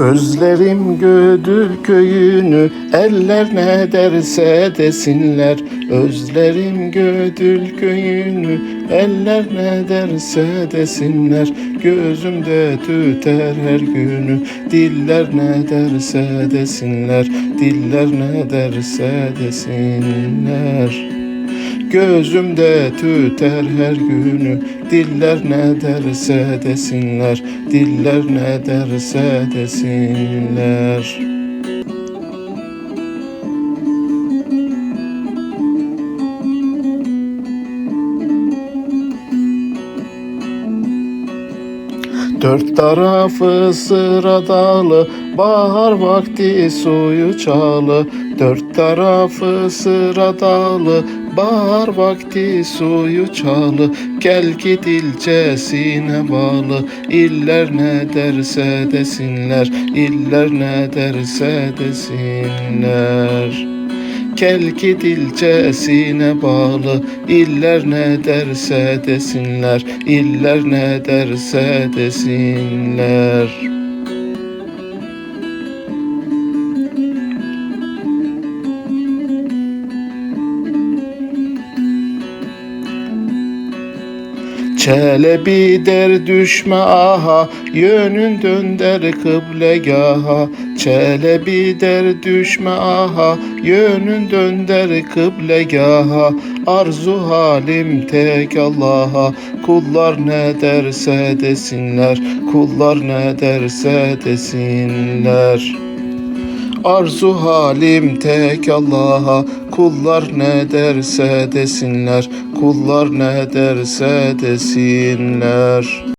Özlerim Gödül köyünü Eller ne derse desinler. Özlerim Gödül köyünü Eller ne derse desinler. Gözümde tüter her günü Diller ne derse desinler. Diller ne derse desinler. Gözümde tüter her günü Diller ne derse desinler Diller ne derse desinler Dört tarafı sıradalı Bahar vakti suyu çağlı Dört tarafı sıradalı Bahar vakti suyu çağlı Gel git ilçesine bağlı İller ne derse desinler İller ne derse desinler Gel git ilçesine bağlı. İller ne derse desinler. İller ne derse desinler Çelebi der düşme aha Yönün dönder kıblegaha. Çelebi der düşme aha Yönün dönder kıblegaha. Arzu halim tek Allah'a Kullar ne derse desinler Kullar ne derse desinler Arzu halim tek Allah'a Kullar ne derse desinler Kullar ne derse desinler